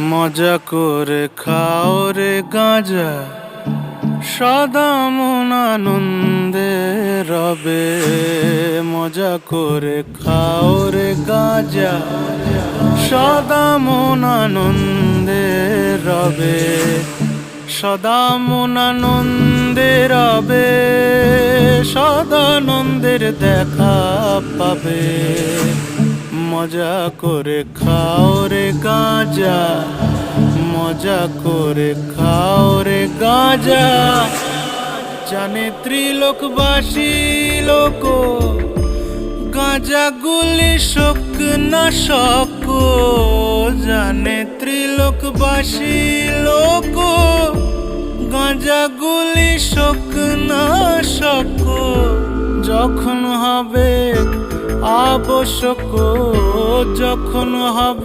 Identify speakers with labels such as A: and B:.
A: মজা করে খাও রে গাঁজা। সদা মন আনন্দে রবে। মজা করে খাও রে গাঁজা। সদা মন আনন্দে রবে। সদা মন আনন্দে রবে। সদানন্দের দেখা পাবে। মজা করে খাও রে গাঁজা। মজা করে খাও রে গাঁজা। জানে ত্রিলোকবাসী লোক, গাঁজা গুলি শোক না শক। জানে ত্রিলোকবাসী লোক, গাঁজা গুলি শোক না শক। যখন হবে আবশ্যক যখন হবে